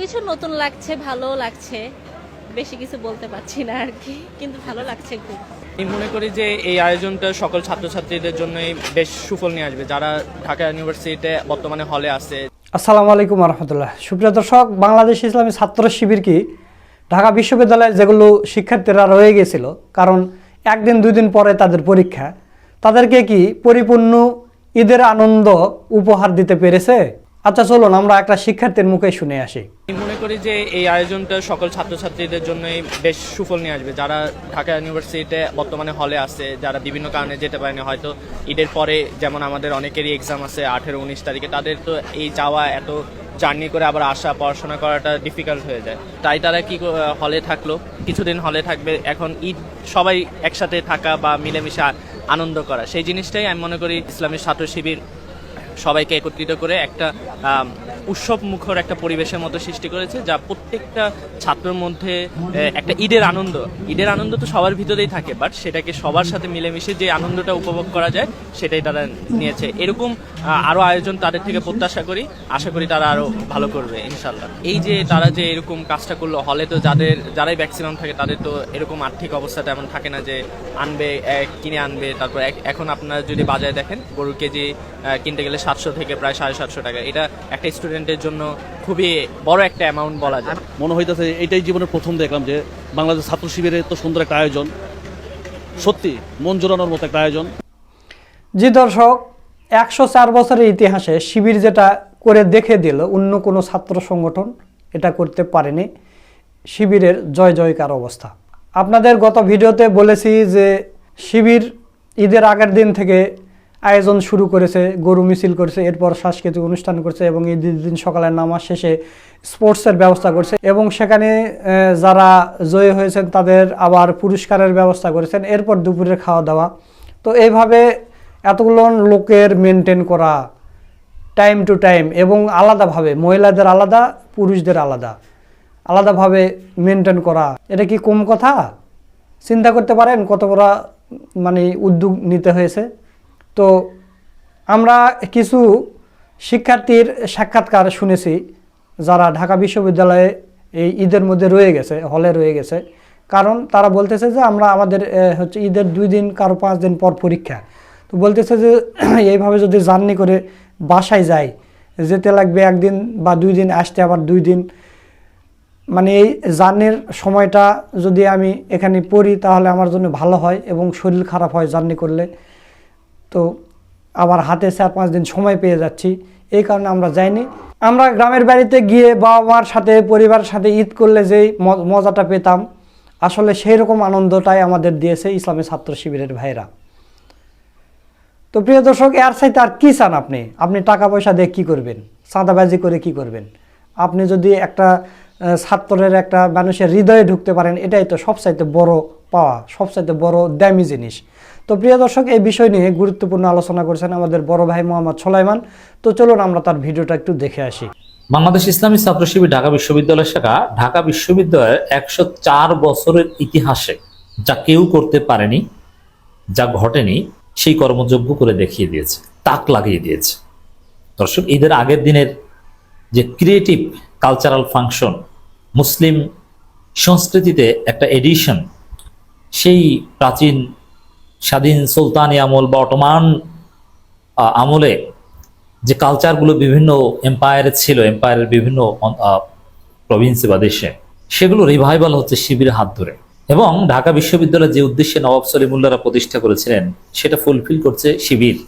কিছু নতুন লাগছে ভালো লাগছে। বেশি কিছু বলতে পারছি না আর কি কিন্তু ভালো লাগছে খুব। আমি মনে করি যে এই আয়োজনটা সকল ছাত্রছাত্রীদের জন্যই বেশ সুফল নিয়ে আসবে। যারা ঢাকা ইউনিভার্সিটিতে বর্তমানে হলে আছে। আসসালামু আলাইকুম রহমতুল্লাহ। সুপ্রিয় দর্শক বাংলাদেশ ইসলামী ছাত্র শিবির কি? ঢাকা বিশ্ববিদ্যালয়ে যেগুলো শিক্ষার্থীরা রয়ে গেছিল কারণ একদিন দুই দিন পরে তাদের পরীক্ষা তাদেরকে কি পরিপূর্ণ ঈদের আনন্দ উপহার দিতে পেরেছে? আচ্ছা চলুন, আমরা একটা শিক্ষার্থীর মুখে শুনে আসি। আমি মনে করি যে এই আয়োজনটা সকল ছাত্রছাত্রীদের জন্যই বেশ সুফল নিয়ে আসবে। যারা ঢাকা ইউনিভার্সিটিতে বর্তমানে হলে আছে, যারা বিভিন্ন কারণে যেতে পারেনি, হয়তো ঈদের পরে যেমন আমাদের অনেকেরই এক্সাম আছে আঠেরো, উনিশ তারিখে, তাদের তো এই যাওয়া, এত জার্নি করে আবার আসা, পড়াশোনা করাটা ডিফিকাল্ট হয়ে যায়। তাই তারা কি হলে থাকল, কিছুদিন হলে থাকবে, এখন ঈদ, সবাই একসাথে থাকা বা মিলেমিশে আনন্দ করা, সেই জিনিসটাই আমি মনে করি ইসলামী ছাত্র শিবির সবাইকে একত্রিত করে একটা উৎসব মুখর একটা পরিবেশের মতো সৃষ্টি করেছে যা প্রত্যেকটা ছাত্রের মধ্যে একটা ঈদের আনন্দ। ঈদের আনন্দ তো সবার ভিতরেই থাকে বাট সেটাকে সবার সাথে মিলেমিশে যে আনন্দটা উপভোগ করা যায় সেটাই তারা নিয়েছে। এরকম আ, আরও আয়োজন তাদের থেকে প্রত্যাশা করি আশা করি তারা আরও ভালো করবে ইনশাল্লাহ এই যে তারা যে এরকম কাজটা করল হলে তো যাদের যারাই ম্যাক্সিমাম থাকে তাদের তো এরকম আর্থিক অবস্থা তেমন থাকে না যে আনবে কিনে আনবে তারপর এখন আপনারা যদি বাজারে দেখেন গরুর কেজি কিনতে গেলে সাতশো থেকে প্রায় সাড়ে সাতশো টাকা। এটা একটা স্টুডেন্টের জন্য খুবই বড় একটা অ্যামাউন্ট বলা যায়। মনে হইতেছে এটাই জীবনের প্রথম দেখলাম যে বাংলাদেশ ছাত্র শিবিরের এত সুন্দর একটা আয়োজন। সত্যি মন জোরানোর মতো একটা আয়োজন। জি দর্শক একশো চার বছরের ইতিহাসে শিবির যেটা করে দেখে দিল অন্য কোনো ছাত্র সংগঠন এটা করতে পারেনি। শিবিরের জয় জয়কার অবস্থা। আপনাদের গত ভিডিওতে বলেছি যে শিবির ঈদের আগের দিন থেকে আয়োজন শুরু করেছে, গরু মিছিল করেছে, এরপর সাংস্কৃতিক অনুষ্ঠান করছে এবং ঈদের দিন সকালে নামাজ শেষে স্পোর্টসের ব্যবস্থা করছে এবং সেখানে যারা জয়ী হয়েছেন তাদের আবার পুরস্কারের ব্যবস্থা করেছেন, এরপর দুপুরের খাওয়া দাওয়া তো এইভাবে এতগুলো লোকের মেনটেন করা টাইম টু টাইম এবং আলাদাভাবে, মহিলাদের আলাদা, পুরুষদের আলাদা, আলাদাভাবে মেনটেন করা, এটা কি কম কথা? চিন্তা করতে পারেন কত বড় মানে উদ্যোগ নিতে হয়েছে? তো আমরা কিছু শিক্ষার্থীর সাক্ষাৎকার শুনেছি যারা ঢাকা বিশ্ববিদ্যালয়ে এই ঈদের মধ্যে রয়ে গেছে হলে রয়ে গেছে। কারণ তারা বলতেছে যে আমরা আমাদের হচ্ছে ঈদের দুই দিন, কারও পাঁচ দিন পর পরীক্ষা। তো বলতেছে যে এইভাবে যদি জার্নি করে বাসায় যাই, যেতে লাগবে একদিন বা দুই দিন, আসতে আবার দুই দিন। মানে এই জার্নির সময়টা যদি আমি এখানে পড়ি, তাহলে আমার জন্য ভালো হয় এবং শরীর খারাপ হয় জার্নি করলে। তো আবার হাতে চার পাঁচ দিন সময় পেয়ে যাচ্ছি। এই কারণে আমরা যাইনি। আমরা গ্রামের বাড়িতে গিয়ে বাবা মার সাথে, পরিবারের সাথে ঈদ করলে যেই মজাটা পেতাম, আসলে সেই রকম আনন্দটাই আমাদের দিয়েছে ইসলামী ছাত্র শিবিরের ভাইরা তো প্রিয় দর্শক, এর সাইতে আর কী চান আপনি? আপনি টাকা পয়সা দিয়ে কী করবেন? চাঁদাবাজি করে কি করবেন? আপনি যদি একটা ছাত্রের একটা মানুষের হৃদয়ে ঢুকতে পারেন, এটাই তো সবচাইতে বড় পাওয়া, সবচাইতে বড় দামি জিনিস। তো প্রিয় দর্শক, এই বিষয় নিয়ে গুরুত্বপূর্ণ আলোচনা করেছেন আমাদের বড় ভাই মোহাম্মদ সোলাইমান। তো চলুন আমরা তার ভিডিওটা একটু দেখে আসি। বাংলাদেশ ইসলামী ছাত্র শিবির ঢাকা বিশ্ববিদ্যালয় শাখা, ঢাকা বিশ্ববিদ্যালয়ের একশো চার বছরের ইতিহাসে যা কেউ করতে পারেনি, যা ঘটেনি, সেই কর্মযোগ্য করে দেখিয়ে দিয়েছে, তাক লাগিয়ে দিয়েছে। দর্শক, ঈদের আগের দিনের যে ক্রিয়েটিভ কালচারাল ফাংশন মুসলিম সংস্কৃতিতে একটা এডিশন সেই প্রাচীন স্বাধীন সুলতানি আমল বা অটোমান আমলে যে কালচারগুলো বিভিন্ন এম্পায়ারে ছিল এম্পায়ারের বিভিন্ন প্রভিন্সে বা দেশে সেগুলো রিভাইভাল হচ্ছে শিবিরের হাত ধরে। এবং ঢাকা বিশ্ববিদ্যালয় যে উদ্দেশ্যে নবাব সলিমুল্লাহরা প্রতিষ্ঠা করেছিলেন, সেটা ফুলফিল করছে শিবির।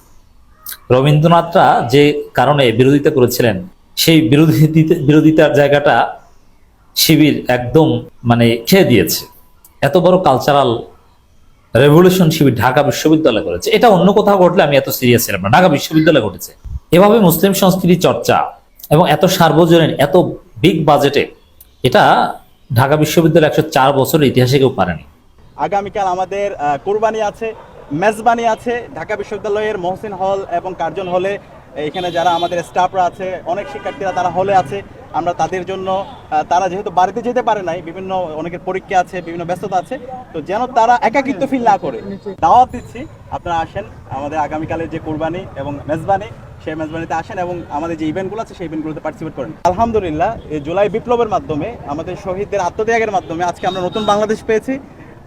রবীন্দ্রনাথরা যে কারণে বিরোধিতা করেছিলেন, সেই বিরোধী বিরোধিতার জায়গাটা শিবির একদম মানে খেয়ে দিয়েছে। এত বড় কালচারাল রেভলিউশন শিবির ঢাকা বিশ্ববিদ্যালয় করেছে। এটা অন্য কোথাও ঘটলে আমি এত সিরিয়াস ছিলাম না। ঢাকা বিশ্ববিদ্যালয় ঘটেছে। এভাবে মুসলিম সংস্কৃতি চর্চা এবং এত সার্বজনীন, এত বিগ বাজেটে এটা ঢাকা বিশ্ববিদ্যালয় একশো চার বছরের ইতিহাসে কেউ পারেনি। আগামীকাল আমাদের কোরবানি আছে, মেজবানি আছে। ঢাকা বিশ্ববিদ্যালয়ের মহসিন হল এবং কার্জন হলে এখানে যারা আমাদের স্টাফরা আছে, অনেক শিক্ষার্থীরা তারা হলে আছে। আমরা তাদের জন্য তারা যেহেতু বাড়িতে যেতে পারে নাই, বিভিন্ন অনেকের পরীক্ষা আছে, বিভিন্ন ব্যস্ততা আছে, তো যেন তারা একাকিত্ব ফিল না করে। দাওয়াত দিচ্ছি, আপনারা আসেন, আমাদের আগামীকালের যে কোরবানি এবং মেজবানি, সেই মেজবানিতে আসেন এবং আমাদের যে ইভেন্টগুলো আছে, সেই ইভেন্টগুলোতে পার্টিসিপেট করেন। আলহামদুলিল্লাহ, এই জুলাই বিপ্লবের মাধ্যমে, আমাদের শহীদদের আত্মত্যাগের মাধ্যমে আজকে আমরা নতুন বাংলাদেশ পেয়েছি।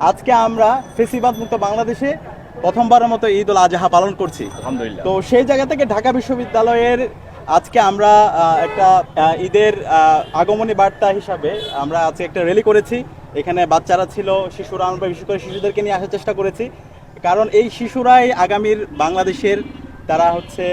আজকে আমরা ফেসিবাদ মুক্ত বাংলাদেশে প্রথমবারের মতো ঈদ উল আজহা পালন করছি। আলহামদুলিল্লাহ। তো সেই জায়গা থেকে ঢাকা বিশ্ববিদ্যালয়ের আজকে আমরা একটা ঈদের আগমনী বার্তা হিসাবে আমরা আজকে একটা র্যালি করেছি। এখানে বাচ্চারা ছিল শিশুরা আমরা বিশেষ করে শিশুদেরকে নিয়ে আসার চেষ্টা করেছি। কারণ এই শিশুরাই আগামীর বাংলাদেশের তারা হচ্ছে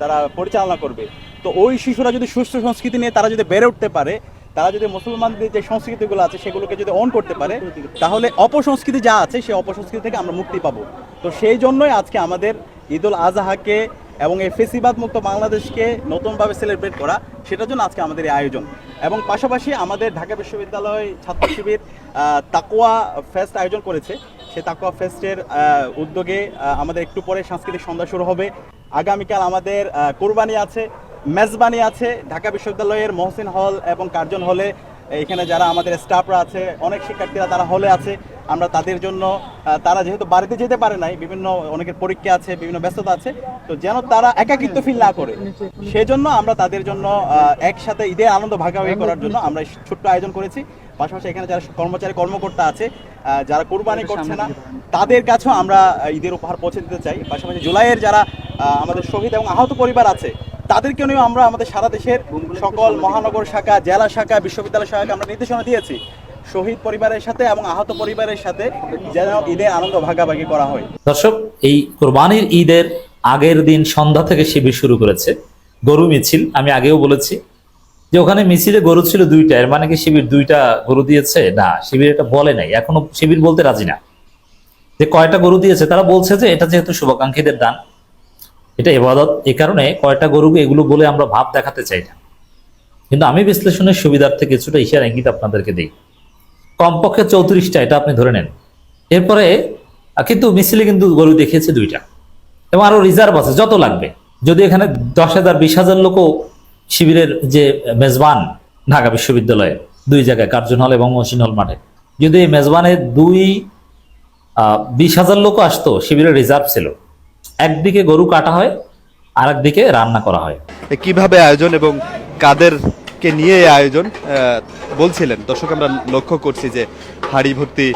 তারা পরিচালনা করবে। তো ওই শিশুরা যদি সুস্থ সংস্কৃতি নিয়ে তারা যদি বেড়ে উঠতে পারে তারা যদি মুসলমানদের যে সংস্কৃতিগুলো আছে সেগুলোকে যদি অন করতে পারে, তাহলে অপসংস্কৃতি যা আছে সেই অপসংস্কৃতি থেকে আমরা মুক্তি পাবো। তো সেই জন্যই আজকে আমাদের ঈদ উল আজহাকে এবং এই ফেসিবাদ মুক্ত বাংলাদেশকে নতুনভাবে সেলিব্রেট করা, সেটার জন্য আজকে আমাদের এই আয়োজন। এবং পাশাপাশি আমাদের ঢাকা বিশ্ববিদ্যালয় ছাত্র শিবির তাকোয়া ফেস্ট আয়োজন করেছে। সেই তাকোয়া ফেস্টের উদ্যোগে আমাদের একটু পরে সাংস্কৃতিক সন্ধ্যা শুরু হবে। আগামীকাল আমাদের কোরবানি আছে। মেজবানি আছে, ঢাকা বিশ্ববিদ্যালয়ের মহসিন হল এবং কার্জন হলে, এখানে যারা আমাদের স্টাফরা আছে, অনেক শিক্ষার্থীরা তারা হলে আছে, আমরা তাদের জন্য তারা যেহেতু বাড়িতে যেতে পারে নাই, বিভিন্ন অনেকের পরীক্ষা আছে, বিভিন্ন ব্যস্ততা আছে, তো যেন তারা একাকিত্ব ফিল না করে, সেজন্য আমরা তাদের জন্য একসাথে ঈদের আনন্দ ভাগাভাগি করার জন্য আমরা ছোট্ট আয়োজন করেছি। পাশাপাশি এখানে যারা কর্মচারী, কর্মকর্তা আছে যারা কোরবানি করছে না, তাদের কাছেও আমরা ঈদের উপহার পৌঁছে দিতে চাই। পাশাপাশি জুলাইয়ের যারা আমাদের শহীদ এবং আহত পরিবার আছে তাদেরকে নিয়ে আমরা আমাদের সারা দেশের সকল মহানগর শাখা, জেলা শাখা, বিশ্ববিদ্যালয় শাখাকে আমরা নির্দেশনা দিয়েছি। শহীদ পরিবারের সাথে এবং আহত পরিবারের সাথে যেন ঈদের আনন্দ ভাগাভাগি করা হয়। দর্শক, এই কোরবানির ঈদের আগের দিন সন্ধ্যা থেকে শিবির শুরু করেছে। গরু মিছিল, আমি আগেও বলেছি যে ওখানে মিছিলে গরু ছিল দুইটা, এর মানে কি শিবির দুইটা গরু দিয়েছে? না, শিবির এটা বলে নাই। এখনও শিবির বলতে রাজি না। যে কয়টা গরু দিয়েছে, তারা বলছে যে এটা যেহেতু শুভাকাঙ্ক্ষীদের দান। এটা এবাদত এই কারণে কয়টা গরু এগুলো বলে আমরা ভাব দেখাতে চাই না। কিন্তু আমি বিশ্লেষণের সুবিধার্থে কিছুটা ইশারা, ইঙ্গিত আপনাদেরকে দিই। কমপক্ষে চৌত্রিশটা, এটা আপনি ধরে নেন। এরপরে কিন্তু মিছিলে কিন্তু গরু দেখিয়েছে দুইটা। এবং আরও রিজার্ভ আছে, যত লাগবে। যদি এখানে দশ হাজার, বিশ হাজার লোকও শিবিরের যে মেজবান ঢাকা বিশ্ববিদ্যালয়ে, দুই জায়গায়, কার্জন হল এবং মহসিন হল মাঠে, যদি এই মেজবানে দুই বিশ হাজার লোক আসতো, শিবিরের রিজার্ভ ছিল একদিকে গরু কাটা হয় আর একদিকে রান্না করা হয়। কীভাবে আয়োজন এবং কাদেরকে নিয়ে এই আয়োজন? বলছিলেন দর্শক আমরা লক্ষ্য করছি যে হাড়ি ভর্তি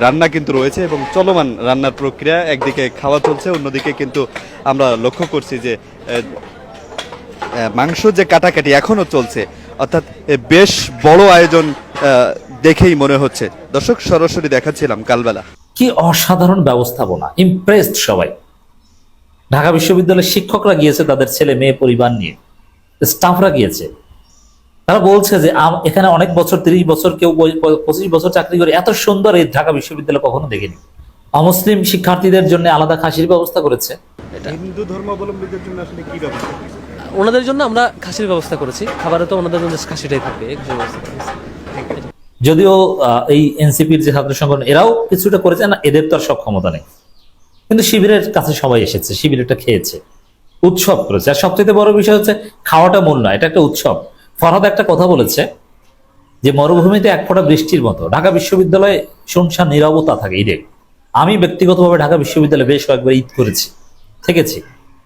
রান্না কিন্তু রয়েছে এবং চলমান রান্নার প্রক্রিয়া একদিকে খাওয়া চলছে অন্যদিকে কিন্তু আমরা লক্ষ্য করছি যে মাংস যে কাটাকাটি এখনও চলছে অর্থাৎ বেশ বড় আয়োজন আহ, দেখেই মনে হচ্ছে। দর্শক সরাসরি দেখাচ্ছিলাম কালবেলা। কি অসাধারণ ব্যবস্থাপনা ইমপ্রেসড সবাই। ঢাকা বিশ্ববিদ্যালয়ের শিক্ষকরা গিয়েছে তাদের ছেলে মেয়ে পরিবার নিয়ে। স্টাফরা গিয়েছে। তারা বলছে যে আম- এখানে অনেক বছর তিরিশ বছর কেউ পঁচিশ বছর চাকরি করে এত সুন্দর এই ঢাকা বিশ্ববিদ্যালয় কখনো দেখিনি। অমুসলিম শিক্ষার্থীদের জন্য আলাদা খাসির ব্যবস্থা করেছে। হিন্দু ধর্মাবলম্বীদের জন্য আসলে কি ব্যবস্থা ওনাদের জন্য আমরা খাসির ব্যবস্থা করেছি। খাবারে তো ওনাদের জন্য খাসিটাই থাকবে যদিও আহ, এই এনসিপির যে ছাত্র সংগঠন এরাও কিছুটা করেছে না এদের তো আর সক্ষমতা নেই। কিন্তু শিবিরের কাছে সবাই এসেছে শিবিরটা খেয়েছে। উৎসব করেছে। আর সবচেয়ে বড় বিষয় হচ্ছে, খাওয়াটা মূল নয়, এটা একটা উৎসব। ফরহাদ একটা কথা বলেছে যে, মরুভূমিতে এক ফোঁটা বৃষ্টির মতো। ঢাকা বিশ্ববিদ্যালয়ে শুনশান নিরবতা থাকে ঈদে। আমি ব্যক্তিগতভাবে ঢাকা বিশ্ববিদ্যালয়ে বেশ কয়েকবার ঈদ করেছি, থেকেছি।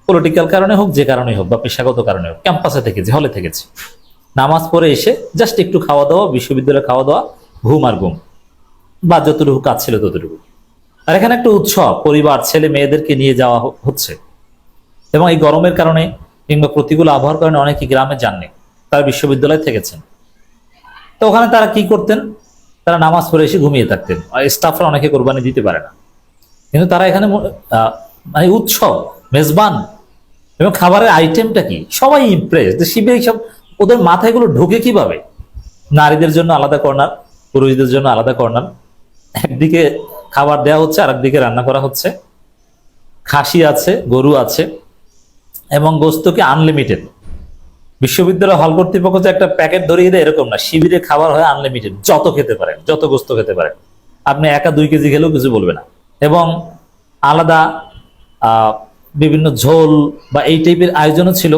পলিটিক্যাল কারণে হোক, যে কারণে হোক, বা পেশাগত কারণে হোক, ক্যাম্পাসে থেকেছি, হলে থেকেছি। নামাজ পড়ে এসে জাস্ট একটু খাওয়া দাওয়া, বিশ্ববিদ্যালয়ে খাওয়া দাওয়া, ঘুম আর ঘুম। বা যতটুকু কাজ ছিল ততটুকু। আর এখানে একটা উৎসব, পরিবার, ছেলে মেয়েদেরকে নিয়ে যাওয়া হচ্ছে। এবং এই গরমের কারণে কিংবা প্রতিকূল আবহাওয়ার কারণে অনেকে গ্রামে যাননি, তারা বিশ্ববিদ্যালয়ে থেকেছেন। তো ওখানে তারা কি করতেন? তারা নামাজ পড়ে এসে ঘুমিয়ে থাকতেন। স্টাফরা অনেকে কোরবানি দিতে পারে না। কিন্তু তারা এখানে মানে উৎসব, মেজবান এবং খাবারের আইটেমটা কি? সবাই ইমপ্রেস যে এইসব, ওদের মাথায় এগুলো ঢোকে কীভাবে? নারীদের জন্য আলাদা কর্নার, পুরুষদের জন্য আলাদা কর্নার। একদিকে খাবার দেওয়া হচ্ছে আর একদিকে রান্না করা হচ্ছে। খাসি আছে, গরু আছে, এবং গোস্তকে আনলিমিটেড বিশ্ববিদ্যালয় হল কর্তৃপক্ষ যে একটা প্যাকেট ধরিয়ে দেয়, এরকম না। শিবিরে খাবার হয় আনলিমিটেড যত খেতে পারেন, যত গোস্ত খেতে পারেন। আপনি একা দুই কেজি খেলেও কিছু বলবে না। এবং আলাদা বিভিন্ন ঝোল বা এই টাইপের আয়োজনও ছিল।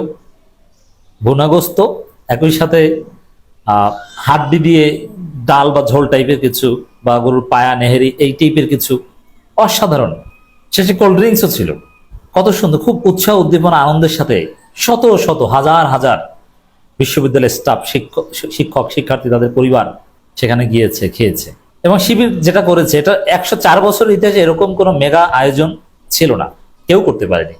ভুনাগোস্ত একই সাথে হাড্ডি দিয়ে ডাল বা ঝোল টাইপের কিছু বা গরুর পায়া, নেহেরি এই টাইপের কিছু অসাধারণ। শেষে কোল্ড ড্রিঙ্কসও ছিল। কত সুন্দর, খুব উৎসাহ, উদ্দীপনা, আনন্দের সাথে শত শত, হাজার হাজার বিশ্ববিদ্যালয়ের স্টাফ শিক্ষক শিক্ষক, শিক্ষার্থী তাদের পরিবার সেখানে গিয়েছে, খেয়েছে। এবং শিবির যেটা করেছে, এটা একশো চার বছর ইতিহাসে এরকম কোনো মেগা আয়োজন ছিল না। কেউ করতে পারেনি।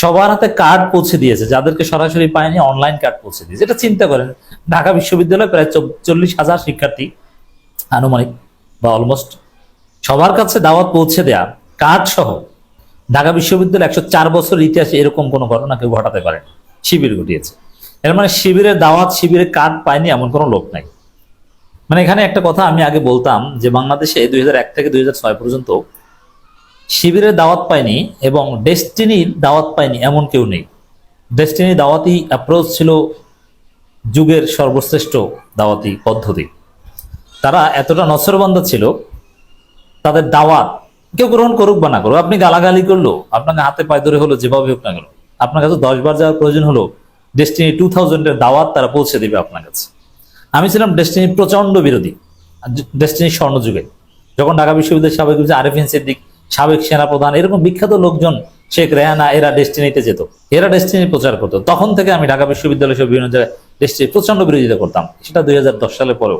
সবার হাতে কার্ড পৌঁছে দিয়েছে, যাদেরকে সরাসরি পায়নি অনলাইন কার্ড পৌঁছে দিয়েছে। এটা চিন্তা করেন, ঢাকা বিশ্ববিদ্যালয়ে প্রায় চল্লিশ হাজার শিক্ষার্থী আনুমানিক বা অলমোস্ট সবার কাছে দাওয়াত পৌঁছে দেয়া কার্ড সহ ঢাকা বিশ্ববিদ্যালয় একশো চার বছর ইতিহাসে এরকম কোনো ঘটনা কেউ ঘটাতে পারে শিবির ঘটিয়েছে। এর মানে শিবিরের দাওয়াত, শিবিরের কার্ড পায়নি এমন কোনো লোক নাই। মানে এখানে একটা কথা আমি আগে বলতাম যে বাংলাদেশে দুই হাজার এক থেকে দুই হাজার ছয় পর্যন্ত শিবিরের দাওয়াত পায়নি এবং ডেস্টিনির দাওয়াত পায়নি এমন কেউ নেই। ডেস্টিনির দাওয়াতি অ্যাপ্রোচ ছিল যুগের সর্বশ্রেষ্ঠ দাওয়াতি পদ্ধতি। তারা এতটা নসরবন্ধ ছিল, তাদের দাওয়াত কেউ গ্রহণ করুক বা না করুক, আপনি গালাগালি করল, আপনাকে হাতে পায়ে ধরে হলো, যেভাবে হোক না কেন। আপনার কাছে দশ বার যাওয়ার প্রয়োজন হলো, ডেস্টিনি টু থাউজেন্ডের দাওয়াত তারা পৌঁছে দিবে আপনার কাছে। আমি ছিলাম ডেস্টিনির প্রচণ্ড বিরোধী, ডেস্টিনির স্বর্ণযুগে। যখন ঢাকা বিশ্ববিদ্যালয়ের সাবেক আরেফিন সিদ্দিক সাবেক সেনাপ্রধান, এরকম বিখ্যাত লোকজন শেখ রেহানা, এরা ডেস্টিনিতে যেত। এরা ডেস্টিনি প্রচার করতো। তখন থেকে আমি ঢাকা বিশ্ববিদ্যালয় সহ বিভিন্ন জায়গায় প্রচণ্ড বিরোধিতা করতাম। সেটা দুই হাজার সালের পরেও,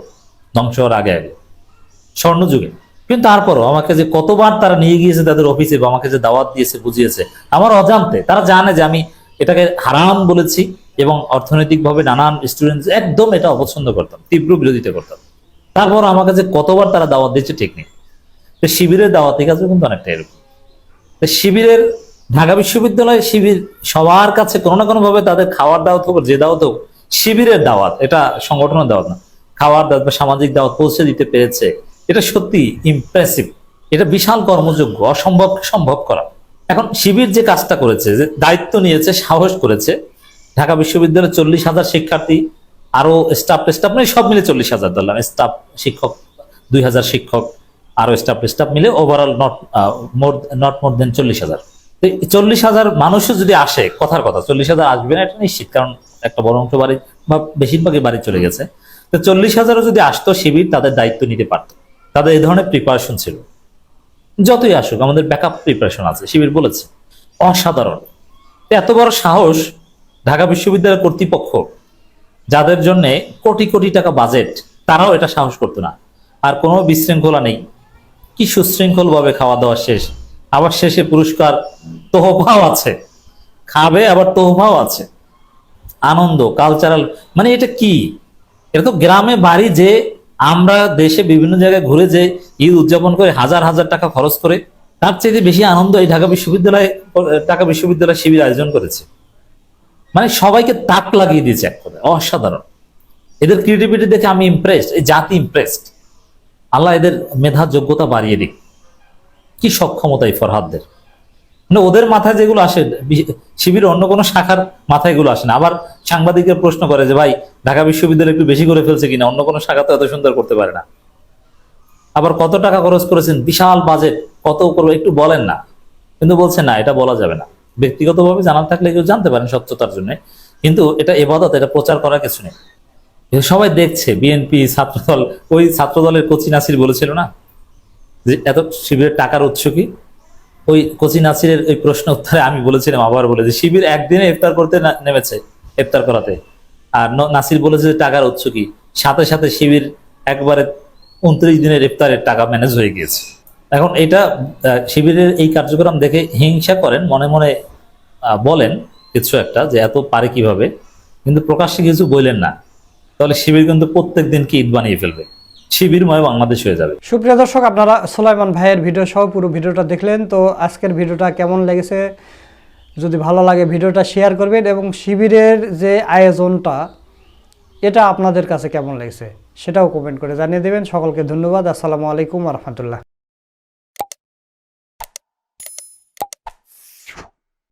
ধ্বংস হওয়ার আগে আগে, স্বর্ণযুগে। কিন্তু তারপরও আমাকে যে কতবার তারা নিয়ে গিয়েছে তাদের অফিসে বা আমাকে যে দাওয়াত দিয়েছে, বুঝিয়েছে, আমার অজান্তে তারা জানে যে আমি এটাকে হারাম বলেছি এবং অর্থনৈতিকভাবে নানান স্টুডেন্ট একদম এটা অপছন্দ করতাম, তীব্র বিরোধিতা করতাম। তারপর আমাকে যে কতবার তারা দাওয়াত দিচ্ছে ঠিক নেই। শিবিরের দাওয়াত কাজও কিন্তু অনেকটা এরকম। শিবিরের, ঢাকা বিশ্ববিদ্যালয় শিবির সবার কাছে কোনো না কোনো ভাবে তাদের খাওয়ার দাওয়াত হোক যে দাওয়াত হোক, শিবিরের দাওয়াত, এটা সংগঠনের দাওয়াত না। খাওয়ার দাওয়াত বা সামাজিক দাওয়াত পৌঁছে দিতে পেরেছে। এটা সত্যি ইমপ্রেসিভ এটা বিশাল কর্মযোগ্য অসম্ভব সম্ভব করা। এখন শিবির যে কাজটা করেছে, যে দায়িত্ব নিয়েছে, সাহস করেছে, ঢাকা বিশ্ববিদ্যালয়ের চল্লিশ হাজার শিক্ষার্থী আরও স্টাফ স্টাফ মানে সব মিলে চল্লিশ হাজার, ধরলাম স্টাফ শিক্ষক, দুই হাজার শিক্ষক আরও স্টাফ স্টাফ মিলে overall not more not more than চল্লিশ হাজার। তো চল্লিশ হাজার মানুষও যদি আসে, কথার কথা, চল্লিশ হাজার আসবে না, এটা নিশ্চিত, কারণ একটা বড় অংশ বাড়ি বা বেশিরভাগই বাড়ি চলে গেছে। তো চল্লিশ হাজারও যদি আসতো, শিবির তাদের দায়িত্ব নিতে পারত। তাদের এই ধরনের প্রিপারেশন ছিল। যতই আসুক, আমাদের ব্যাকআপ প্রিপারেশন আছে, শিবির বলেছে। অসাধারণ। এত বড় সাহস ঢাকা বিশ্ববিদ্যালয় কর্তৃপক্ষ, যাদের জন্য কোটি কোটি টাকা বাজেট তারাও এটা সাহস করতো না। আর কোনো বিশৃঙ্খলা নেই। কি সুশৃঙ্খল ভাবে খাওয়া দাওয়া শেষ? আবার শেষে পুরস্কার তোহফাও আছে। খাবে, আবার তোহফাও আছে। আনন্দ কালচারাল মানে এটা কি? এটা তো গ্রামে বাড়ি যে আমরা দেশে বিভিন্ন জায়গায় ঘুরে যে ঈদ উদযাপন করে হাজার হাজার টাকা খরচ করে, তার চেয়ে বেশি আনন্দ এই ঢাকা বিশ্ববিদ্যালয়ে, ঢাকা বিশ্ববিদ্যালয় শিবির আয়োজন করেছে। মানে সবাইকে তাক লাগিয়ে দিয়েছে এক কথায়, অসাধারণ। এদের ক্রিয়েটিভিটি দেখে আমি ইমপ্রেসড এই জাতি ইমপ্রেসড আল্লাহ এদের মেধা যোগ্যতা বাড়িয়ে দিক। কি সক্ষমতা এই ফরহাদদের? মানে ওদের মাথায় যেগুলো আসে, বি- শিবির অন্য কোনো শাখার মাথায় এগুলো আসে না। আবার সাংবাদিকের প্রশ্ন করে যে, ভাই, ঢাকা বিশ্ববিদ্যালয় একটু বেশি করে ফেলছে কিনা? অন্য কোনো শাখা তো এত সুন্দর করতে পারে না। আবার কত টাকা খরচ করেছেন? বিশাল বাজেট কত করব একটু বলেন না। কিন্তু বলছে, না, এটা বলা যাবে না। ব্যক্তিগতভাবে জানার থাকলে কেউ জানতে পারেন স্বচ্ছতার জন্য। কিন্তু এটা এবাদত, এটা প্রচার করার কিছু নেই। সবাই দেখছে বিএনপি ছাত্রদল, ওই ছাত্রদলের কোচি নাসির বলেছিল না? যে এত শিবিরের টাকার উৎস কি? ওই কোচি নাসিরের ওই প্রশ্ন উত্তরে আমি বলেছিলাম আবার বলে যে, শিবির একদিনে ইফতার করতে নেমেছে ইফতার করাতে। আর নাসির বলেছে যে টাকার উৎস কি? সাথে সাথে শিবির একবারে উনত্রিশ দিনের ইফতারের টাকা ম্যানেজ হয়ে গিয়েছে। এখন এটা শিবিরের এই কার্যক্রম দেখে হিংসা করেন, মনে মনে বলেন কিছু একটা যে এত পারে কীভাবে। কিন্তু প্রকাশ্যে কিছু বললেন না। তাহলে শিবির কিন্তু প্রত্যেক দিনকে ঈদ বানিয়ে ফেলবে? শিবিরময় বাংলাদেশ হয়ে যাবে। সুপ্রিয় দর্শক, আপনারা সোলাইমান ভাইয়ের ভিডিও সহ পুরো ভিডিওটা দেখলেন। তো আজকের ভিডিওটা কেমন লেগেছে? যদি ভালো লাগে ভিডিওটা শেয়ার করবেন এবং শিবিরের যে আয়োজনটা, এটা আপনাদের কাছে কেমন লেগেছে সেটাও কমেন্ট করে জানিয়ে দেবেন। সকলকে ধন্যবাদ। আসসালামু আলাইকুম রহমতুল্লাহ।